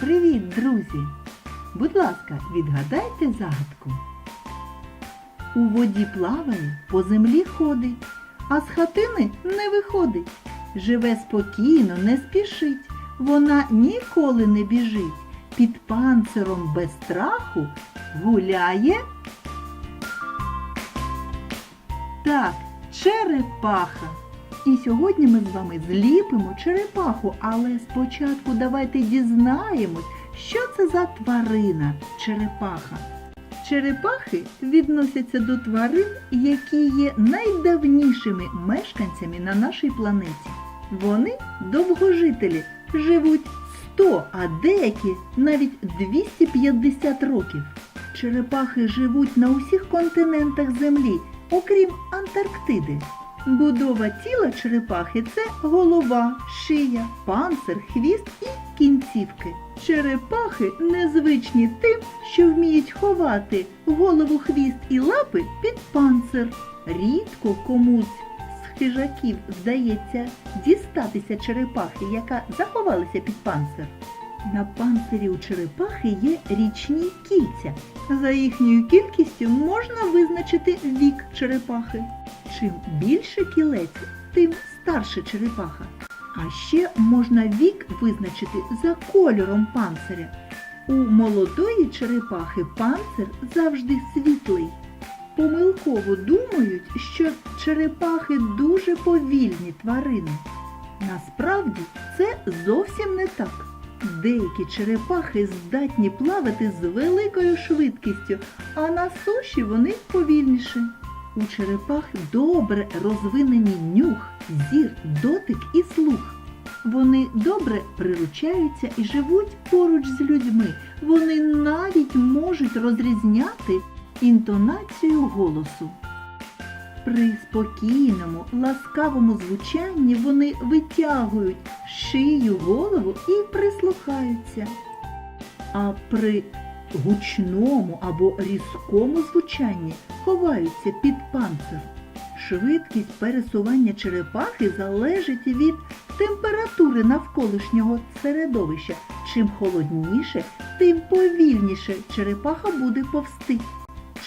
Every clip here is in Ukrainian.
Привіт, друзі! Будь ласка, відгадайте загадку. У воді плаває, по землі ходить, а з хатини не виходить. Живе спокійно, не спішить, вона ніколи не біжить. Під панциром без страху гуляє. Так, черепаха. І сьогодні ми з вами зліпимо черепаху, але спочатку давайте дізнаємось, що це за тварина черепаха. Черепахи відносяться до тварин, які є найдавнішими мешканцями на нашій планеті. Вони довгожителі, живуть 100, а деякі навіть 250 років. Черепахи живуть на усіх континентах Землі, окрім Антарктиди. Будова тіла черепахи це голова, шия, панцир, хвіст і кінцівки. Черепахи незвичні тим, що вміють ховати голову, хвіст і лапи під панцир. Рідко комусь з хижаків вдається дістатися черепахи, яка заховалася під панцир. На панцирі у черепахи є річні кільця. За їхньою кількістю можна визначити вік черепахи. Чим більше кілець, тим старше черепаха. А ще можна вік визначити за кольором панциря. У молодої черепахи панцир завжди світлий. Помилково думають, що черепахи дуже повільні тварини. Насправді це зовсім не так. Деякі черепахи здатні плавати з великою швидкістю, а на суші вони повільніші. У черепах добре розвинені нюх, зір, дотик і слух. Вони добре приручаються і живуть поруч з людьми. Вони навіть можуть розрізняти інтонацію голосу. При спокійному, ласкавому звучанні вони витягують шию голову і прислухаються. А при гучному або різкому звучанні ховаються під панцир. Швидкість пересування черепахи залежить від температури навколишнього середовища. Чим холодніше, тим повільніше черепаха буде повсти.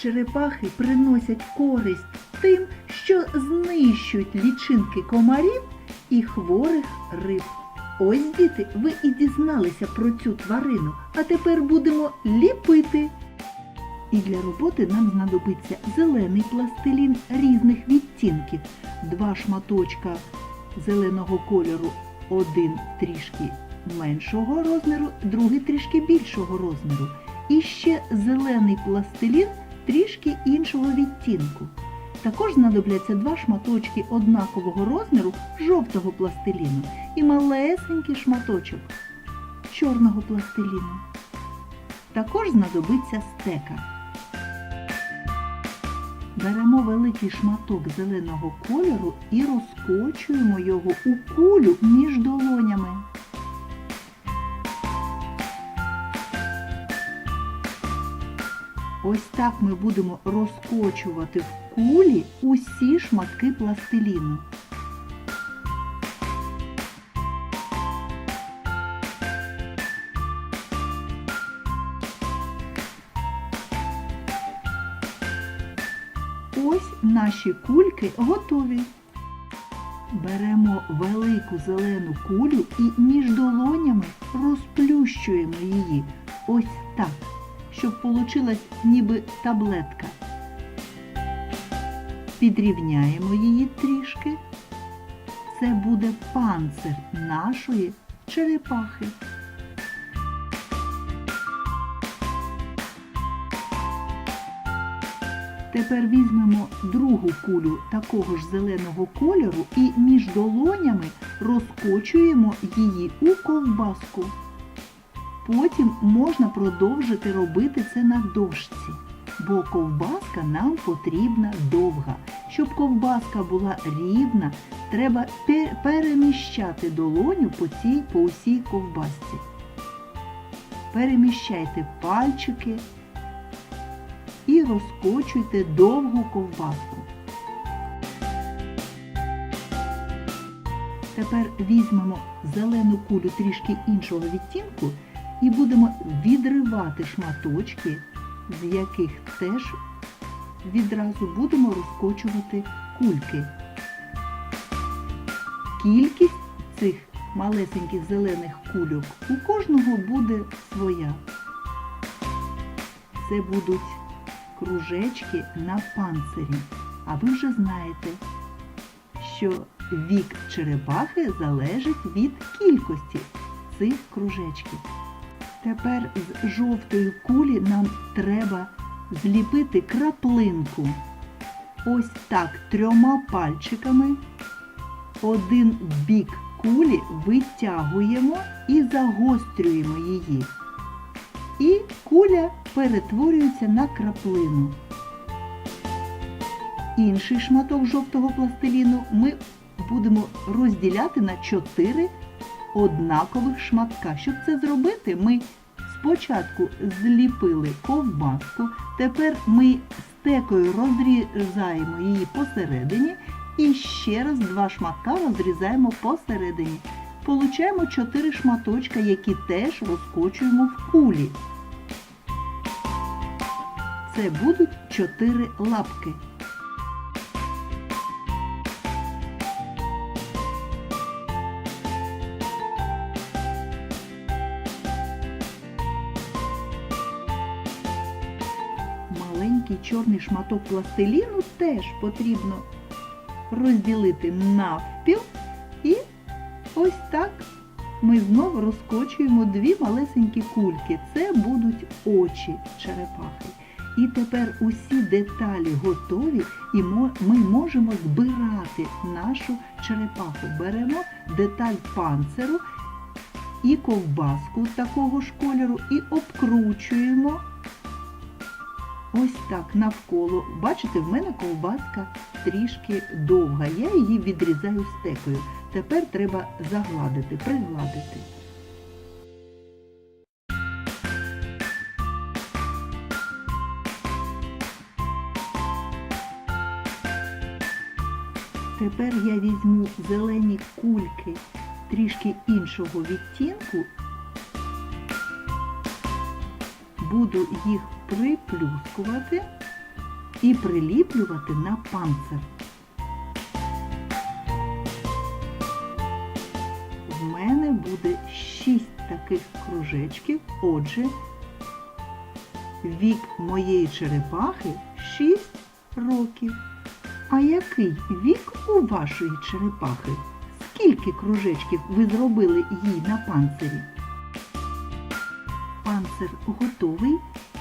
Черепахи приносять користь тим, що знищують лічинки комарів і хворих риб. Ось, діти, ви і дізналися про цю тварину, а тепер будемо ліпити. І для роботи нам знадобиться зелений пластилін різних відтінків, два шматочка зеленого кольору, один трішки меншого розміру, другий трішки більшого розміру. І ще зелений пластилін трішки іншого відтінку. Також знадобляться два шматочки однакового розміру жовтого пластиліну і малесенький шматочок чорного пластиліну. Також знадобиться стека. Беремо великий шматок зеленого кольору і розкочуємо його у кулю між долонями. Ось так ми будемо розкочувати в кулі усі шматки пластиліну. Ось наші кульки готові. Беремо велику зелену кулю і між долонями розплющуємо її. Ось так, щоб получилась ніби таблетка. Підрівняємо її трішки. Це буде панцир нашої черепахи. Тепер візьмемо другу кулю такого ж зеленого кольору і між долонями розкочуємо її у ковбаску. Потім можна продовжити робити це на дошці, бо ковбаска нам потрібна довга. Щоб ковбаска була рівна, треба пе- переміщати долоню по, цій, по усій ковбасці. Переміщайте пальчики і розкочуйте довгу ковбаску. Тепер візьмемо зелену кулю трішки іншого відтінку і будемо відривати шматочки, з яких теж відразу будемо розкочувати кульки. Кількість цих малесеньких зелених кульок у кожного буде своя. Це будуть кружечки на панцирі. А ви вже знаєте, що вік черепахи залежить від кількості цих кружечків. Тепер з жовтої кулі нам треба зліпити краплинку. Ось так трьома пальчиками один бік кулі витягуємо і загострюємо її. І куля перетворюється на краплину. Інший шматок жовтого пластиліну ми будемо розділяти на 4 однакових шматка. Щоб це зробити, ми спочатку зліпили ковбаску, тепер ми стекою розрізаємо її посередині і ще раз два шматка розрізаємо посередині. Получаємо 4 шматочка, які теж розкочуємо в кулі. Це будуть 4 лапки. Маленький чорний шматок пластиліну теж потрібно розділити навпіл і ось так ми знову розкочуємо дві малесенькі кульки. Це будуть очі черепахи. І тепер усі деталі готові, і ми можемо збирати нашу черепаху. Беремо деталь панциру і ковбаску такого ж кольору і обкручуємо ось так навколо. Бачите, в мене ковбаска трішки довга. Я її відрізаю стекою. Тепер треба загладити, пригладити. Тепер я візьму зелені кульки трішки іншого відтінку, буду їх приплюскувати і приліплювати на панцир. В мене буде 6 таких кружечків, отже, вік моєї черепахи 6 років. А який вік у вашої черепахи? Скільки кружечків ви зробили їй на панцирі? Панцир готовий.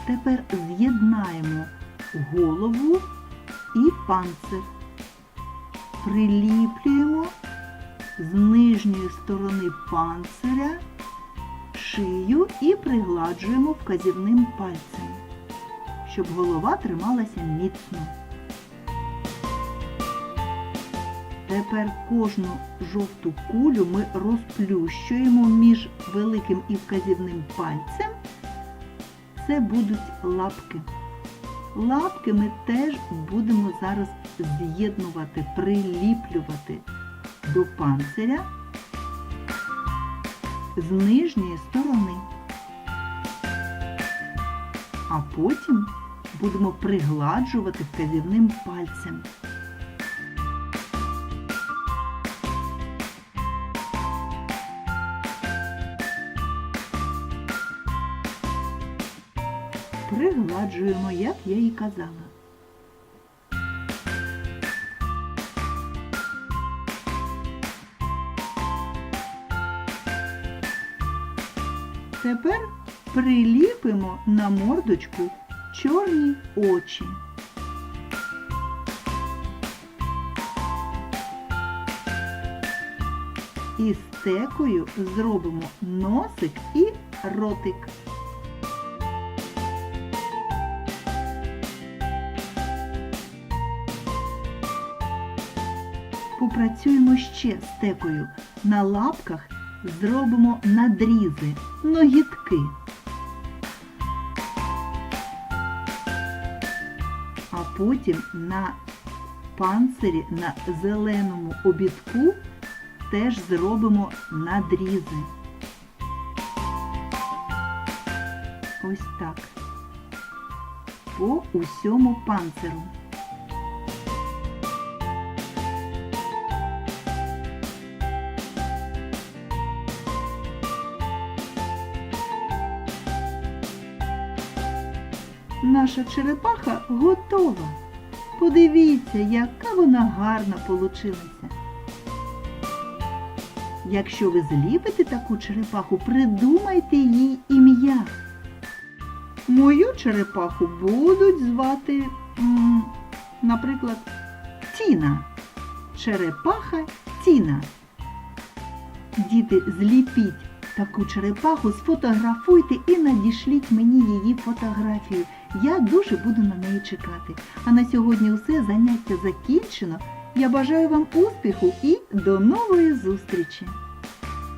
Тепер з'єднаємо голову і панцир. Приліплюємо з нижньої сторони панциря шию і пригладжуємо вказівним пальцем, щоб голова трималася міцно. Тепер кожну жовту кулю ми розплющуємо між великим і вказівним пальцем. Це будуть лапки. Лапки ми теж будемо зараз з'єднувати, приліплювати до панциря з нижньої сторони. А потім будемо пригладжувати вказівним пальцем. Пригладжуємо, як я і казала. Тепер приліпимо на мордочку чорні очі. І стекою зробимо носик і ротик. Попрацюємо ще стекою. На лапках зробимо надрізи, ногітки. А потім на панцирі на зеленому обідку теж зробимо надрізи. Ось так. По усьому панциру. Наша черепаха готова. Подивіться, яка вона гарна получилася. Якщо ви зліпите таку черепаху, придумайте їй ім'я. Мою черепаху будуть звати, наприклад, Тіна. Черепаха Тіна. Діти, зліпіть таку черепаху, сфотографуйте і надішліть мені її фотографію. Я дуже буду на неї чекати. А на сьогодні усе заняття закінчено. Я бажаю вам успіху і до нової зустрічі!